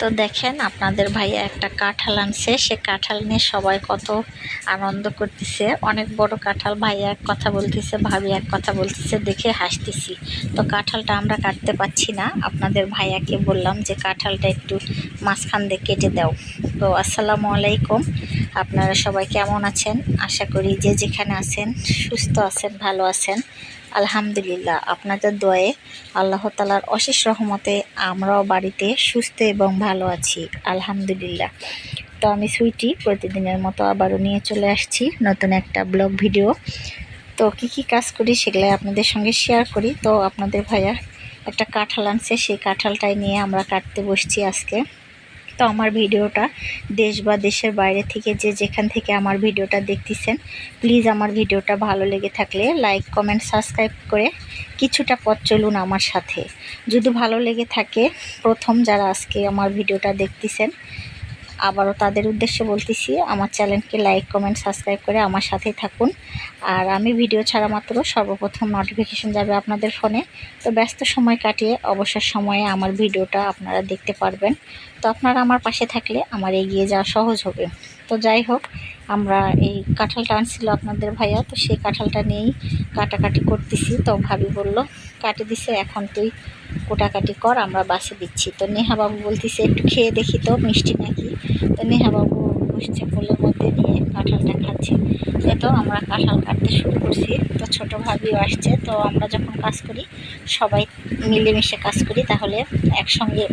তো দেখেন আপনাদের ভাইয়া একটা কাঁঠাল আনছে। সে কাঁঠাল নিয়ে সবাই কত আনন্দ করতেছে। অনেক বড় কাঁঠাল, ভাইয়া এক কথা বলতেছে, ভাবি এক কথা বলতেছে, দেখে হাসতেছি। তো কাঁঠালটা আমরা কাটতে পাচ্ছি না। আপনাদের ভাইয়াকে বললাম যে কাঁঠালটা একটু মাঝখান দিয়ে কেটে দাও। তো আসসালামু আলাইকুম। আপনারা সবাই কেমন আছেন? আশা করি যে যেখানে আছেন, সুস্থ আছেন, ভালো আছেন। আলহামদুলিল্লাহ, আপনাদের দোয়ে আল্লাহ তালার অশেষ রহমতে আমরাও বাড়িতে সুস্থ এবং ভালো আছি, আলহামদুলিল্লাহ। তো আমি সুইটি প্রতিদিনের মতো আবারও নিয়ে চলে আসছি নতুন একটা ব্লগ ভিডিও। তো কি কি কাজ করি সেগুলো আপনাদের সঙ্গে শেয়ার করি। তো আপনাদের ভাইয়া একটা কাঁঠাল আনছে, সেই কাঁঠালটাই নিয়ে আমরা কাটতে বসছি আজকে। তো আমার ভিডিওটা দেশ বা দেশের বাইরে থেকে যে যেখান থেকে আমার ভিডিওটা দেখতেছেন প্লিজ আমার ভিডিওটা ভালো লেগে থাকলে লাইক কমেন্ট সাবস্ক্রাইব করে কিছুটা পথ চলুন আমার সাথে। যদি ভালো লেগে থাকে, প্রথম যারা আজকে আমার ভিডিওটা দেখতেছেন আবারও তাদের উদ্দেশ্যে বলতেছি, আমার চ্যানেলকে লাইক কমেন্ট সাবস্ক্রাইব করে আমার সাথেই থাকুন। আর আমি ভিডিও ছাড়া মাত্র সর্বপ্রথম নোটিফিকেশন যাবে আপনাদের ফোনে তো ব্যস্ত সময় কাটিয়ে অবসর সময়ে আমার ভিডিওটা আপনারা দেখতে পারবেন। তো আপনারা আমার পাশে থাকলে আমার এগিয়ে যাওয়া সহজ হবে। তো যাই হোক, আমরা এই কাঁঠালটা আনছিল আপনাদের ভাইয়া, তো সেই কাঁঠালটা নিয়েই কাটাকাটি করতেছি, তো ভাবি বলল কাটে দিছে, এখন তুই কোটাকাটি কর, আমরা বাসে দিচ্ছি। তো নেহা বাবু বলতেছে, একটু খেয়ে দেখি তো, মিষ্টি নাকি? তো নেহা বাবু বসছে কোলের মধ্যে নিয়ে কাঁঠালটা খাচ্ছে। সে তো আমরা কাঁঠাল কাটতে শুরু করছি। তো ছোটো ভাবিও আসছে। তো আমরা যখন কাজ করি, সবাই মিলেমিশে কাজ করি, তাহলে একসঙ্গে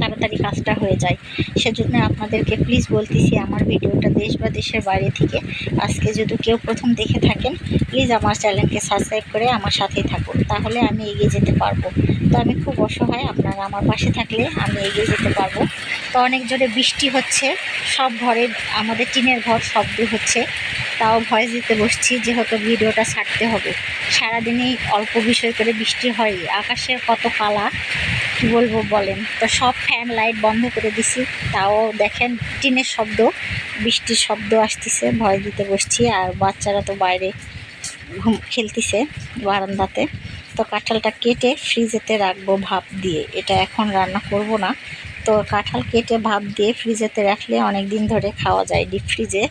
তাড়াতাড়ি কাজটা হয়ে যায়। সেজন্য আপনাদেরকে প্লিজ বলতেছি, আমার ভিডিওটা দেশ বা দেশের বাইরে থেকে আজকে যদি কেউ প্রথম দেখে থাকেন প্লিজ আমার চ্যানেলকে সাবস্ক্রাইব করে আমার সাথেই থাকুন, তাহলে আমি এগিয়ে যেতে পারব। তো আমি খুব অসহায়, আপনারা আমার পাশে থাকলে আমি এগিয়ে যেতে পারব। তো অনেক জোরে বৃষ্টি হচ্ছে, সব ঘরে, আমাদের টিনের ঘর শব্দ হচ্ছে। তাও ভয়েস দিতে বসছি, যেহেতু ভিডিওটা ছাড়তে হবে। সারাদিনই অল্প বিষয় করে বৃষ্টি হয় আকাশের কত কালা। কি বলব বলেন? তো সব ফ্যান লাইট বন্ধ করে দিছি। তাও দেখেন, টিনের শব্দ, বৃষ্টির শব্দ আসতেছে, ভয় দিতে বসছি। আর বাচ্চারা তো বাইরে ঘুম খেলতেছে বারান্দাতে। তো কাঁঠালটা কেটে ফ্রিজেতে রাখব ভাপ দিয়ে। এটা এখন রান্না করব না। তো কাঁঠাল কেটে ভাপ দিয়ে ফ্রিজেতে রাখলে অনেক দিন ধরে খাওয়া যায়। ডিপ ফ্রিজে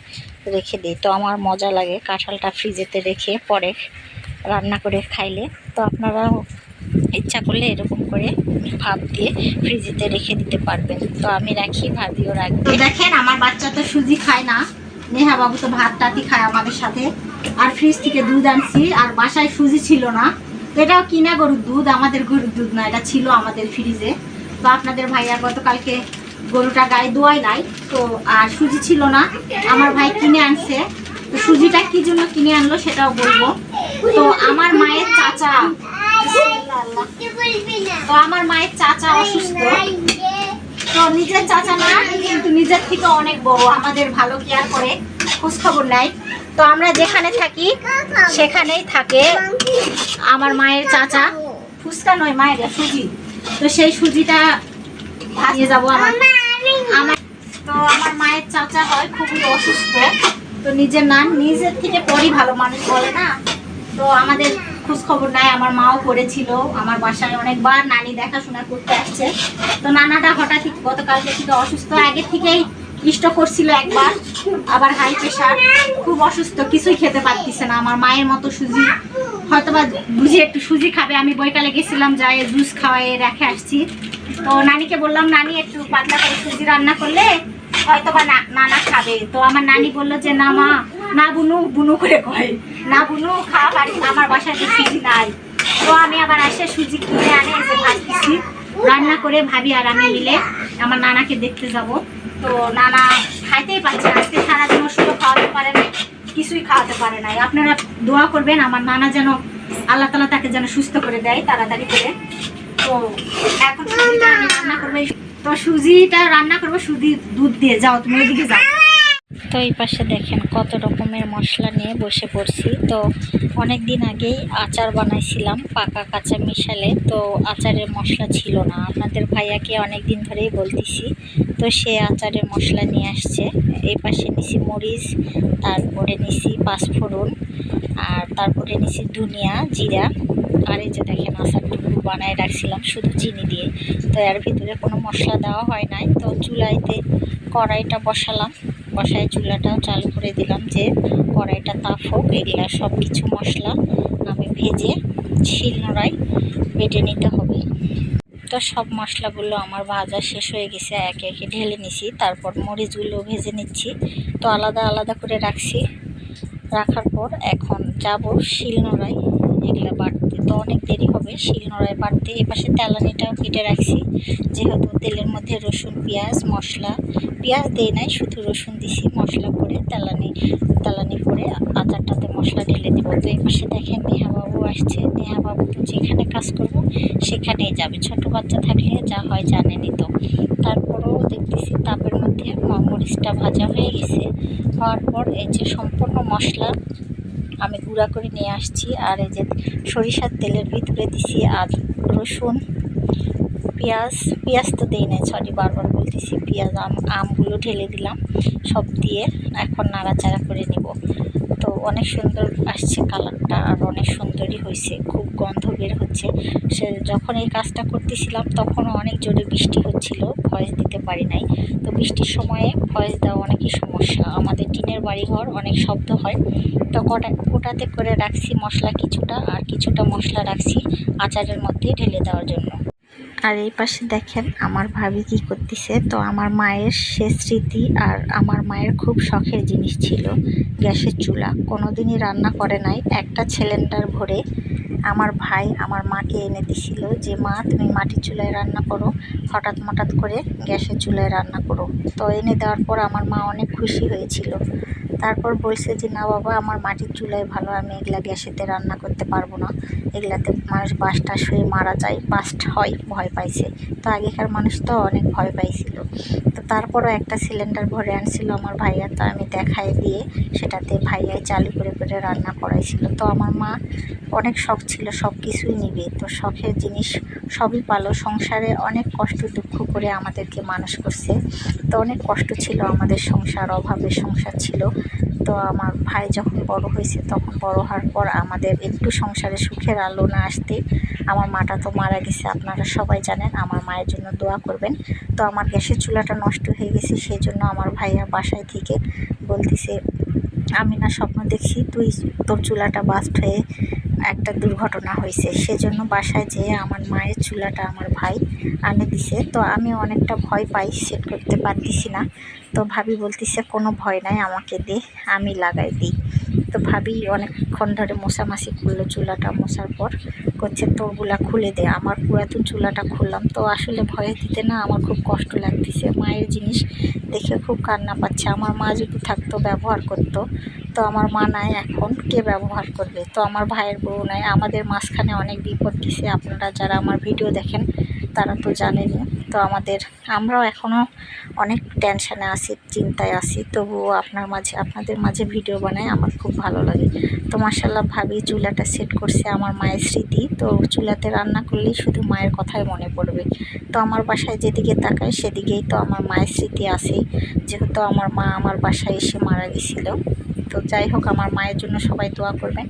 রেখে দিই। তো আমার মজা লাগে কাঁঠালটা ফ্রিজেতে রেখে পরে রান্না করে খাইলে। তো আপনারাও ইচ্ছা করলে এরকম করে ভাপ দিয়ে ফ্রিজেতে রেখে দিতে পারবেন। তো আমি রাখি, ভাবিও রাখি দেখেন, আমার বাচ্চা তো সুজি খায় না। নেহা বাবু তো ভাত টাতি খায় আমাদের সাথে। আর ফ্রিজ থেকে দুধ আনছি, আর বাসায় সুজি ছিল না। এটাও কিনা গরুর দুধ? আমাদের গরুর দুধ না, এটা ছিল আমাদের ফ্রিজে তো আপনাদের ভাইয়া গতকালকে গরুটা গায়ে দোয়াই নাই, তো, আর সুজি ছিল না। আমার ভাই কিনে আনছে। তো সুজিটা কি জন্য কিনে আনলো সেটাও বলব। তো আমার মায়ের চাচা তো আমার মায়ের চাচা অসুস্থ। তো নিজের চাচা না, কিন্তু নিজের থেকে অনেক বড়। আমাদের ভালো কেয়ার করে খোঁজ খবর নেয়। তো আমরা যেখানে থাকি, সেখানেই থাকে আমার মায়ের চাচা। ফুচকা নয়, মায়ের সুজি। তো সেই সুজিটা নিয়ে যাব আমার। আমার তো আমার মায়ের চাচা হয় খুবই অসুস্থ। তো নিজের না, নিজের থেকে পরই ভালো মানুষ বলে না। তো আমাদের খোঁজ খবর নাই, আমার মাও করেছিল আমার বাসায় অনেকবার নানি দেখাশোনা করতে আসছে। তো নানাটা হঠাৎ গতকালকে থেকে অসুস্থ, আগে থেকেই ইষ্ট করছিল একবার, আবার হাই প্রেশার খুব অসুস্থ, কিছুই খেতে পারতিছে না, আমার মায়ের মতো সুজি, হয়তোবা বুঝি একটু সুজি খাবে, আমি বইকালে গেছিলাম যাই জুস খাওয়াই রেখে আসছি। তো নানিকে বললাম, নানি, একটু পাতলা করে সুজি রান্না করলে হয়তো বা নানা খাবে। তো আমার নানি বলল যে না মা না বুনু বুনু করে কয়। না বুনু খাওয়া না, আমার বাসায় সুজি নাই। তো আমি আবার আসে সুজি কিনে আনে এসে ভাজতেছি। রান্না করে ভাবি আর আমি মিলে আমার নানাকে দেখতে যাব। তো নানা খাইতেই পারছে আজকে সারাদিন ওষুধও খাওয়াতে পারে না কিছুই খাওয়াতে পারে নাই। আপনারা দোয়া করবেন আমার নানা যেন আল্লাহ তালা তাকে যেন সুস্থ করে দেয় তাড়াতাড়ি করে। তো এখন রান্না করব তো সুজিটা রান্না করব, সুজি দুধ দিয়ে। যাও, তুমি ওইদিকে যাও। তো এই পাশে দেখেন কত রকমের মশলা নিয়ে বসে পড়ছি। তো অনেক দিন আগেই আচার বানাইছিলাম পাকা কাঁচা মিশালে। তো আচারের মশলা ছিল না। আপনাদের ভাইয়াকে অনেক দিন ধরেই বলতেছি, তো সে আচারের মশলা নিয়ে আসছে। এই পাশে নিছি মরিচ, তারপরে নিছি পাঁচফোড়ন, আর তারপরে নিছি ধনিয়া, জিরা। আর এই যে দেখেন আচারটুকু বানায় রাখছিলাম শুধু চিনি দিয়ে। তো এর ভিতরে কোনো মশলা দেওয়া হয় নাই। তো চুলাইতে কড়াইটা বসালাম। বসায় চুলাটাও চালু করে দিলাম যে কড়াইটা তাপ হোক, এগুলা সব কিছু মশলা আমি ভেজে শিলনোড়ায় বেটে নিতে হবে। তো সব মশলাগুলো আমার ভাজা শেষ হয়ে গেছে, একে একে ঢেলে নিছি। তারপর মরিচগুলো ভেজে নিচ্ছি। তো আলাদা আলাদা করে রাখছি। রাখার পর এখন যাব শিলনোড়ায়। এগুলো বাটতে তো অনেক দেরি হবে শিলনোড়ায় বাটতে এপাশে তেলানিটাও কেটে রাখছি। যেহেতু তেলের মধ্যে রসুন, পেঁয়াজ, মশলা, পেঁয়াজ দেই নাই, শুধু রসুন দিছি, মশলা করে তেলানি তেলানি করে আচারটাতে মশলা ঢেলে দেবো। তো এই পাশে দেখেন নেহা বাবু আসছে। নেহা বাবু তো যেখানে কাজ করব, সেখানেই যাবে। ছোট বাচ্চা থাকলে যা হয় জানেনি তো। তারপরেও দেখতেছি তাপের মধ্যে মরিচটা ভাজা হয়ে গেছে। হওয়ার পর এই যে সম্পূর্ণ মশলা আমি গুঁড়া করে নিয়ে আসছি আর এই যে সরিষার তেলের ভিতরে দিছি আর রসুন। পেঁয়াজ পেঁয়াজ তো দেই নাই সরি বারবার বলতেছি, পেঁয়াজ, আম, আমগুলো ঢেলে দিলাম, সব দিয়ে এখন নাড়াচাড়া করে নিব। তো অনেক সুন্দর আসছে কালারটা আর অনেক সুন্দরই হয়েছে, খুব গন্ধ বের হচ্ছে। সে যখন এই কাজটা করতেছিলাম, তখনও অনেক জোরে বৃষ্টি হচ্ছিল, ভয়েস দিতে পারি নাই। তো বৃষ্টির সময়ে ভয়েস দেওয়া অনেকই সমস্যা। আমাদের টিনের বাড়িঘর অনেক শব্দ হয়, তো কটা কোটাতে করে রাখছি মশলা কিছুটা, আর কিছুটা মশলা রাখছি আচারের মধ্যে ঢেলে দেওয়ার জন্য। আর এই পাশে দেখেন আমার ভাবি কি করতেছে। তো আমার মায়ের সে স্মৃতি আর আমার মায়ের খুব শখের জিনিস ছিল গ্যাসের চুলা। কোনোদিনই রান্না করে নাই। একটা সিলিন্ডার ভরে আমার ভাই আমার মাকে এনে দিছিল যে, মা, তুমি মাটির চুলায় রান্না করো। হঠাৎ হঠাৎ করে গ্যাসের চুলায় রান্না করো। তো এনে দেওয়ার পর আমার মা অনেক খুশি হয়েছিল। তারপর বলছে যে, না বাবা, আমার মাটির চুলায় ভালো, আমি এগুলা গ্যাসেতে রান্না করতে পারব না। এগুলাতে মানুষ বাস টাস হয়ে মারা যায় বাস্ট হয়, ভয় পাইছে। তো আগেকার মানুষ তো অনেক ভয় পাইছিল। তো তারপরও একটা সিলিন্ডার ভরে আনছিল আমার ভাইয়া, তো আমি দেখাই দিয়ে সেটাতে ভাইয়াই চালু করে করে রান্না করাইছিল। তো আমার মা অনেক শখ ছিল, সব কিছুই নিবে। তো শখের জিনিস সবই পালো। সংসারে অনেক কষ্ট, দুঃখ করে আমাদেরকে মানুষ করছে। তো অনেক কষ্ট ছিল আমাদের সংসার, অভাবের সংসার ছিল। তো আমার ভাই যখন বড় হয়েছে, তখন বড় হওয়ার পর আমাদের একটু সংসারে সুখের আলো না আসতে আমার মাটা তো মারা গেছে। আপনারা সবাই জানেন, আমার মায়ের জন্য দোয়া করবেন। তো আমার গ্যাসের চুলাটা নষ্ট হয়ে গেছে সেই জন্য আমার ভাইয়া বাসায় থেকে বলতেছে আমি না স্বপ্ন দেখছি তুই তোর চুলাটা বাস্ট হয়ে একটা দুর্ঘটনা হয়েছে। সেজন্য বাসায় যেয়ে আমার মায়ের চুলাটা আমার ভাই আনে দিছে। তো আমি অনেকটা ভয় পাই, সেট করতে পারতেছি না। তো ভাবি বলতেছে, কোনো ভয় নাই, আমাকে দে, আমি লাগাই দিই। তো ভাবি অনেকক্ষণ ধরে মশামাছি করল, চুলাটা মশার পর। করছে, তোরগুলা খুলে দে, আমার পুরাতন চুলাটা খুললাম। তো আসলে ভয়ে দিতে না আমার খুব কষ্ট লাগতেছে। মায়ের জিনিস দেখে খুব কান্না পাচ্ছে। আমার মা যদি থাকতো, ব্যবহার করতো, তো আমার মা নাই এখন, কে ব্যবহার করবে? তো আমার ভাইয়ের বউ নাই। আমাদের মাঝখানে অনেক বিপদ দিছে আপনারা যারা আমার ভিডিও দেখেন, তারা তো জানেনই। তো আমাদের, আমরাও এখনও অনেক টেনশানে আছি, চিন্তায় আছি, তবুও আপনার মাঝে, আপনাদের মাঝে ভিডিও বানাই, আমার খুব ভালো লাগে। তো মাসাল্লাহ ভাবি চুলাটা সেট করছে আমার মায়ের স্মৃতি, তো চুলাতে রান্না করলেই শুধু মায়ের কথাই মনে পড়বে। তো আমার বাসায় যেদিকে তাকাই সেদিকেই তো আমার মায়ের স্মৃতি আছেই, যেহেতু আমার মা আমার বাসায় এসে মারা গেছিল। তো যাই হোক, আমার মায়ের জন্য সবাই দোয়া করবেন।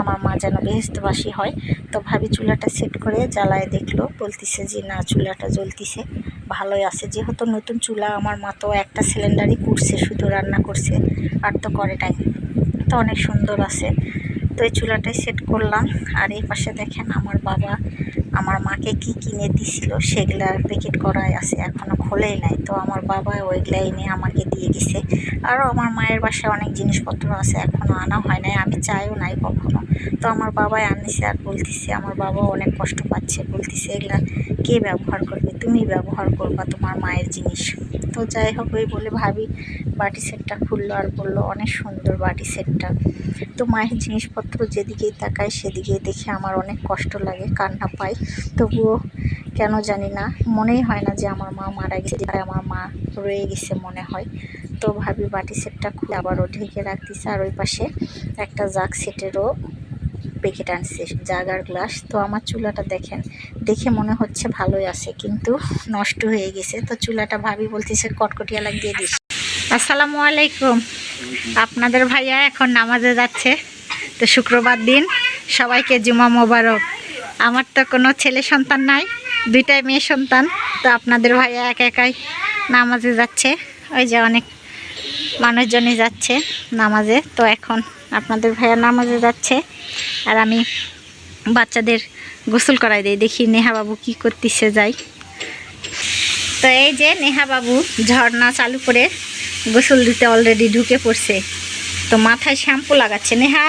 আমার মা যেন বেহেস্তবাসী হয়। তো ভাবি চুলাটা সেট করে জ্বালায় দেখল, বলতিছে যে, না, চুলাটা জ্বলতিছে, ভালোই আছে। যেহেতু নতুন চুলা, আমার মা তো একটা সিলিন্ডারই পুড়ছে শুধু রান্না করছে, আর তো করে নাই। তো অনেক সুন্দর আছে। তো এই চুলাটাই সেট করলাম। আর এই পাশে দেখেন আমার বাবা আমার মাকে কি কিনে দিছিল সেগুলা প্যাকেট করাই আছে এখনও খোলেই নাই। তো আমার বাবা ওইগুলা এনে আমাকে দিয়ে দিছে আরও আমার মায়ের বাসায় অনেক জিনিসপত্র আছে এখনও আনা হয় নাই, আমি চাইও নাই কখনো। তো আমার বাবাই আনিছে আর বলতেছে, আমার বাবা অনেক কষ্ট পাচ্ছে, বলতেছে এগুলা কে ব্যবহার করবে? তুমি ব্যবহার করবা তোমার মায়ের জিনিস। তো যাই হোক, ওই বলে ভাবি বাটি সেটটা খুললো আর বলল, অনেক সুন্দর বাটি সেটটা। তো মায়ের জিনিসপত্র যেদিকেই তাকায় সেদিকেই দেখে আমার অনেক কষ্ট লাগে, কান্না পাই। তবুও কেন জানি না, মনেই হয় না যে আমার মা মারা গেছে আমার মা রয়ে গেছে মনে হয়। তো ভাবি বাটি সেটটা খুলে আবারও ঢেকে রাখতেছে আর ওই পাশে একটা জাগ সেটেরও প্যাকেট আনছে জাগার গ্লাস তো আমার চুলাটা দেখেন, দেখে মনে হচ্ছে ভালোই আছে, কিন্তু নষ্ট হয়ে গেছে। তো চুলাটা ভাবি বলতেছে, কটকটিয়া লাগিয়ে দিস। আসসালামু আলাইকুম। আপনাদের ভাইয়া এখন নামাজে যাচ্ছে। তো শুক্রবার দিন, সবাইকে জুমা মোবারক। আমার তো কোনো ছেলে সন্তান নাই, দুইটাই মেয়ে সন্তান। তো আপনাদের ভাইয়া একা একাই নামাজে যাচ্ছে। ওই যে অনেক মানুষজনই যাচ্ছে নামাজে। তো এখন আপনাদের ভাইয়া নামাজে যাচ্ছে। আর আমি বাচ্চাদের গোসল করাই দিই। দেখি নেহা বাবু কী করতেছে যাই। তো এই যে নেহা বাবু ঝর্ণা চালু করে গোসল দিতে অলরেডি ঢুকে পড়ছে। তো মাথায় শ্যাম্পু লাগাচ্ছে। নেহা,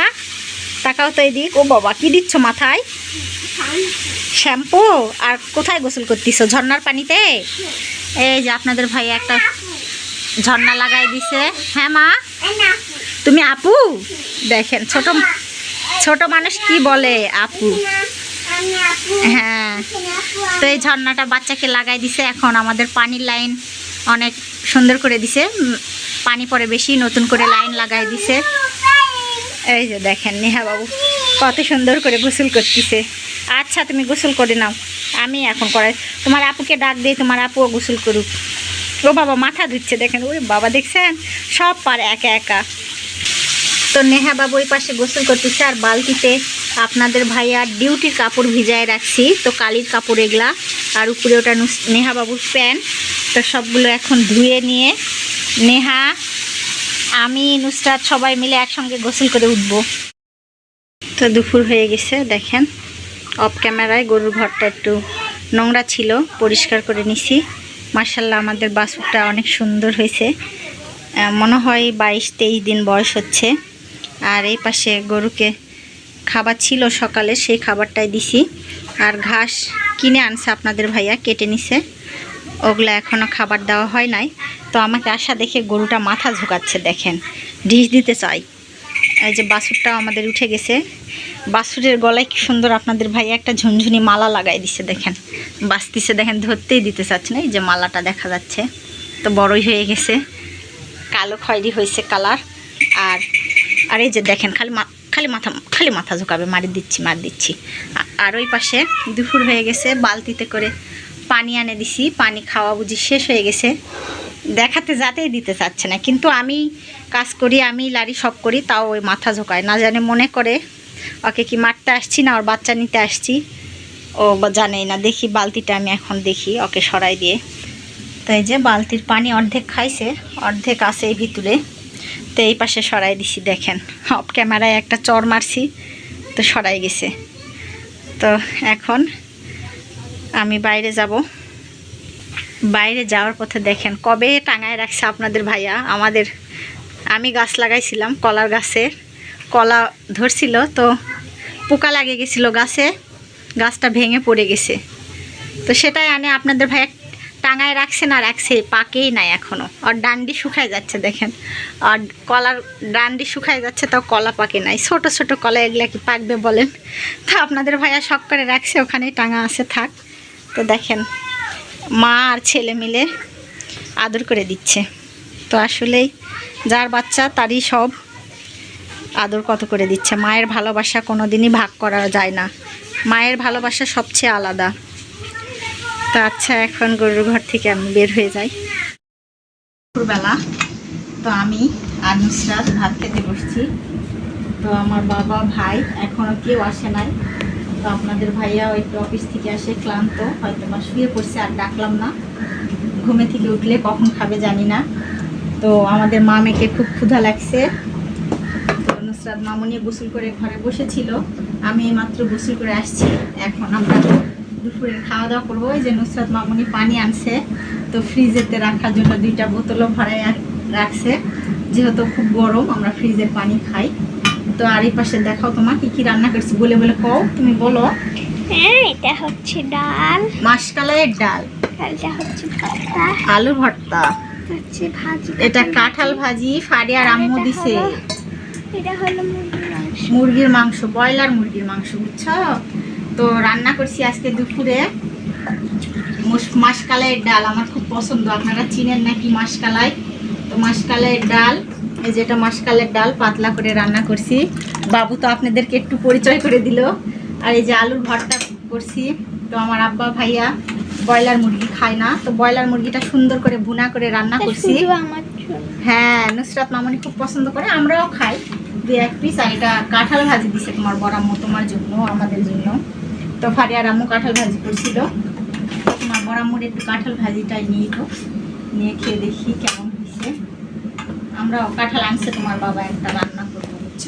তাকাও তো এদিক। ও বাবা, কি দিচ্ছ মাথায়? শ্যাম্পু? আর কোথায় গোসল করতেছো? ঝর্ণার পানিতে? এই যে আপনাদের ভাই একটা ঝর্ণা লাগাই দিছে। হ্যাঁ মা? তুমি আপু? দেখেন, ছোট ছোট মানুষ কি বলে আপু? হ্যাঁ। তো এই ঝর্ণাটা বাচ্চাকে লাগাই দিছে, এখন আমাদের পানির লাইন অনেক সুন্দর করে দিছে। পানি পরে বেশি নতুন করে লাইন লাগাই দিছে। এই যে দেখেন, নেহা বাবু কত সুন্দর করে গোসল করতেছে। আচ্ছা তুমি গোসল করে নাও। আমি এখন করাই। তোমার আপুকে ডাক দিই, তোমার আপুও গোসল করুক। ও বাবা মাথা ধুচ্ছে, দেখেন, ওই বাবা দেখছেন? সব পারে, একা একা। তো নেহা বাবু ওই পাশে গোসল করতেছে আর বালতিতে আপনাদের ভাইয়ার ডিউটির কাপড় ভিজায় রাখছি। তো কালির কাপড় এগুলা আর উপরে ওটা নেহা বাবুর প্যান্ট। তো সবগুলো এখন ধুয়ে নিয়ে নেহা, আমি, নুসরাত সবাই মিলে একসঙ্গে গোসল করে উঠবো। তো দুপুর হয়ে গেছে, দেখেন। অফ ক্যামেরায় গরুর ঘরটা একটু নোংরা ছিল, পরিষ্কার করে নিছি। মার্শাল্লাহ আমাদের বাসুরটা অনেক সুন্দর হয়েছে। মনে হয় বাইশ তেইশ দিন বয়স হচ্ছে। আর এই পাশে গরুকে খাবার ছিল সকালে, সেই খাবারটাই দিছি। আর ঘাস কিনে আনছে আপনাদের ভাইয়া, কেটে নিছে। ওগুলো এখনও খাবার দেওয়া হয় নাই। তো আমাকে আশা দেখে গরুটা মাথা ঝুঁকাচ্ছে, দেখেন। ঢিস দিতে চাই। এই যে বাছুরটাও আমাদের উঠে গেছে। বাসুরের গলায় কি সুন্দর আপনাদের ভাই একটা ঝুনঝুনি মালা লাগাই দিছে, দেখেন। বাঁচতিছে, দেখেন, ধরতেই দিতে চাচ্ছে না, এই যে মালাটা দেখা যাচ্ছে। তো বড়ই হয়ে গেছে। কালো খয়েরি হয়েছে কালার। আর আর এই যে দেখেন, খালি খালি মাথা খালি মাথা ঝুঁকাবে, মারি দিচ্ছি, মার দিচ্ছি। আর ওই পাশে দুপুর হয়ে গেছে, বালতিতে করে পানি আনে দিছি, পানি খাওয়া বুঝি শেষ হয়ে গেছে। দেখাতে যাতেই দিতে চাচ্ছে না, কিন্তু আমি কাজ করি, আমি লারি সব করি, তাও ওই মাথা ঝোঁকায়। না জানে মনে করে, ওকে কি মারতে আসছি না, ওর বাচ্চা নিতে আসছি। ও জানেই না, দেখি বালতিটা আমি এখন দেখি, ওকে সরাই দিয়ে। তো এই যে বালতির পানি অর্ধেক খাইছে, অর্ধেক আছে এই ভিতরে। তো এই পাশে সরাই দিছি, দেখেন। অফ ক্যামেরায় একটা চর মারছি, তো সরাই গেছে। তো এখন আমি বাইরে যাব। বাইরে যাওয়ার পথে দেখেন, কবে টাঙায় রাখছে আপনাদের ভাইয়া? আমাদের, আমি গাছ লাগাইছিলাম কলার গাছে। কলা ধরছিল, তো পোকা লাগে গেছিল গাছে। গাছটা ভেঙে পড়ে গেছে। তো সেটাই আনে আপনাদের ভাইয়া টাঙায় রাখছে না রাখছে পাকেই নাই এখনও আর ডান্ডি শুকায় যাচ্ছে, দেখেন। আর কলার ডান্ডি শুকায় যাচ্ছে, তাও কলা পাকে নাই। ছোট ছোট কলা, এগুলা কি পাকবে বলেন? তা আপনাদের ভাইয়া শখ করে রাখছে, ওখানেই টাঙা আছে, থাক। তো দেখেন, মা আর ছেলে মিলে আদর করে দিচ্ছে। তো আসলেই যার বাচ্চা, তারই সব আদর কত করে দিচ্ছে। মায়ের ভালোবাসা কোনো দিনই ভাগ করা যায় না। মায়ের ভালোবাসা সবচেয়ে আলাদা। তো আচ্ছা এখন গরুর ঘর থেকে আমি বের হয়ে যাই। দুপুরবেলা তো আমি আর নুসরাত ভাত খেতে বসছি। তো আমার বাবা, ভাই এখনও কেউ আসে নাই। তো আপনাদের ভাইয়া একটু অফিস থেকে আসে, ক্লান্ত। হয়তো বা শুয়ে পড়ছে, আর ডাকলাম না। ঘুমে থেকে উঠলে কখন খাবে জানি না। তো আমাদের মা মেয়েকে খুব ক্ষুধা লাগছে। তো নুসরাত মামনি গোসল করে ঘরে বসেছিল। আমি এইমাত্র গোসল করে আসছি। এখন আমরা দুপুরে খাওয়া দাওয়া করব। ওই যে নুসরাত মামনি পানি আনছে। তো ফ্রিজেতে রাখার জন্য দুইটা বোতলও ভাড়ায় রাখছে। যেহেতু খুব গরম আমরা ফ্রিজের পানি খাই। তো আর এই পাশে দেখাও তোমার কি কি রান্না করছি। বলে বলে কও তুমি বলো। হ্যাঁ এটা হচ্ছে ডাল। মাসকালাইয়ের ডাল। হচ্ছে ভর্তা। আলু ভর্তা। হচ্ছে ভাজি। এটা কাঁঠাল ভাজি ফাড়ি আর আম্মু দিছে। এটা হলো মুরগির মাংস ব্রয়লার মুরগির মাংস বুঝছ? তো রান্না করছি আজকে দুপুরে। মুস- মাসকালাইয়ের ডাল আমার খুব পছন্দ। আপনারা চিনেন নাকি মাসকালাই? তো মাসকালাইয়ের ডাল এই যেটা মাসকালের ডাল পাতলা করে রান্না করছি। বাবু তো আপনাদেরকে একটু পরিচয় করে দিল। আর এই যে আলুর ভর্তা করছি তো আমার আব্বা ভাইয়া ব্রয়লার মুরগি খায় না। তো ব্রয়লার মুরগিটা সুন্দর করে ভুনা করে রান্না করছি। হ্যাঁ নুসরাত মামনি খুব পছন্দ করে। আমরাও খাই। দু এক পিস আর এটা কাঁঠাল ভাজি দিছে তোমার বড় তোমার জন্য আমাদের জন্য। তো ফারিয়ার আম্মু কাঁঠাল ভাজি করছিল। তোমার বড়াম্মুর একটু কাঁঠাল ভাজিটাই নিয়ে তো নিয়ে খেয়ে দেখি কেমন হয়েছে। আমরাও কাঁঠাল আনছে তোমার বাবা একটা রান্না করব বুঝছ?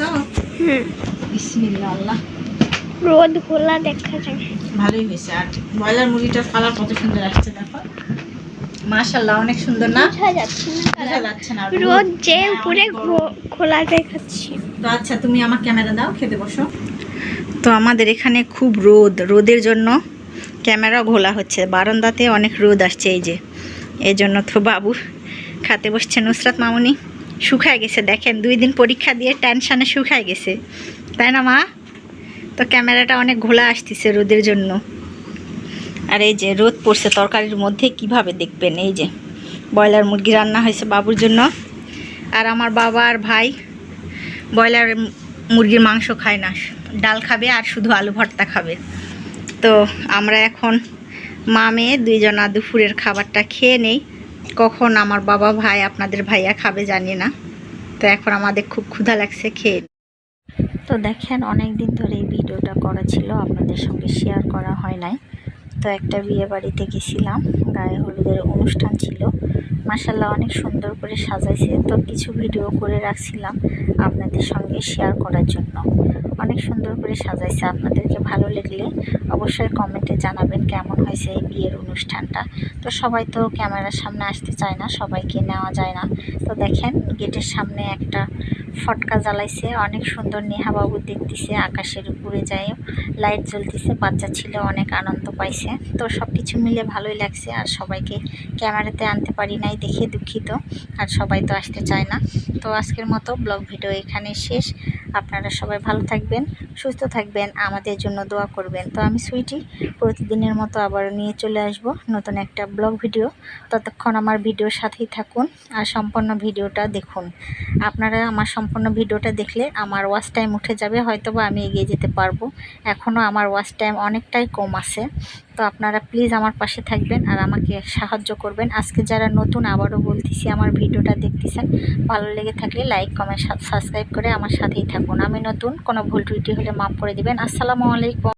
আল্লাহ রোদ খোলা দেখা যায়। ভালোই হয়েছে। আর ব্রয়লার মুরগিটার কালার কত সুন্দর আসছে দেখো। মাশাল্লাহ অনেক সুন্দর না? বোঝা যাচ্ছে না বোঝা যাচ্ছে না রোদ যে হ্যাঁ, উপরে খোলা দেখাচ্ছে। তো আচ্ছা তুমি আমার ক্যামেরা দাও খেতে বসো। তো আমাদের এখানে খুব রোদ, রোদের জন্য ক্যামেরা ঘোলা হচ্ছে। বারান্দাতে অনেক রোদ আসছে এই যে। এই জন্য তো বাবু খাতে বসছে নুসরাত মামুনি। শুকায় গেছে, দেখেন, দুই দিন পরীক্ষা দিয়ে টেনশানে শুকায় গেছে। তাই না, মা? তো ক্যামেরাটা অনেক ঘোলা আসতেছে রোদের জন্য। আর এই যে রোদ পড়ছে তরকারির মধ্যে, কীভাবে দেখবেন? এই যে ব্রয়লার মুরগি রান্না হয়েছে বাবুর জন্য। আর আমার বাবা আর ভাই ব্রয়লার মুরগির মাংস খায় না। ডাল খাবে আর শুধু আলু ভর্তা খাবে। তো আমরা এখন মা মেয়ে দুইজনা দুপুরের খাবারটা খেয়ে নেই। কখন আমার বাবা ভাই, আপনাদের ভাইয়া খাবে জানি না। তো এখন আমাদের খুব ক্ষুধা লাগছে খেয়ে। তো দেখেন অনেক দিন ধরে এই ভিডিওটা করা ছিল। আপনাদের সঙ্গে শেয়ার করা হয় নাই। তো একটা বিয়ে বাড়িতে গেছিলাম। গায়ে হলুদের অনুষ্ঠান ছিল। মাসাল্লাহ অনেক সুন্দর করে সাজাইছে। তো কিছু ভিডিও করে রাখছিলাম আপনাদের সঙ্গে শেয়ার করার জন্য। অনেক সুন্দর করে সাজাইছে আপনাদেরকে ভালো লাগলে অবশ্যই কমেন্টে জানাবেন কেমন হয়েছে এই বিয়ের অনুষ্ঠানটা। তো সবাই তো ক্যামেরার সামনে আসতে চায় না, সবাইকে নেওয়া যায় না। তো দেখেন, গেটের সামনে একটা ফটকা জ্বালাইছে। অনেক সুন্দর নেহাবাবু দেখতেছে, আকাশের উপরে যায় লাইট জ্বলতেছে। বাচ্চা ছিল অনেক আনন্দ পাইছে। তো সব কিছু মিলে ভালোই লাগছে আর সবাইকে ক্যামেরাতে আনতে পারি নাই দেখে দুঃখিত আর সবাই তো আসতে চায় না। তো আজকের মতো ব্লগ ভিডিও এখানে শেষ। আপনারা সবাই ভালো থাকবেন, সুস্থ থাকবেন, আমাদের জন্য দোয়া করবেন। তো আমি সুইটি প্রতিদিনের মতো আবার নিয়ে চলে আসব নতুন একটা ব্লগ ভিডিও। ততক্ষণ আমার ভিডিওর সাথেই থাকুন আর সম্পূর্ণ ভিডিওটা দেখুন। আপনারা আমার সম্পূর্ণ ভিডিওটা দেখলে আমার ওয়াচ টাইম উঠে যাবে হয়তো বা আমি এগিয়ে যেতে পারব। এখনও আমার ওয়াচ টাইম অনেকটাই কম আছে। তো আপনারা প্লিজ আমার পাশে থাকবেন আর আমাকে সাহায্য করবেন। আজকে যারা নতুন, আবারও বলতেছি আমার ভিডিওটা দেখতেছেন, ভালো লেগে থাকলে লাইক কমেন্ট সাবস্ক্রাইব করে আমার সাথেই থাকুন। আমি নতুন, কোনো ভুল ত্রুটি হলে মাফ করে দিবেন। আসসালামু আলাইকুম।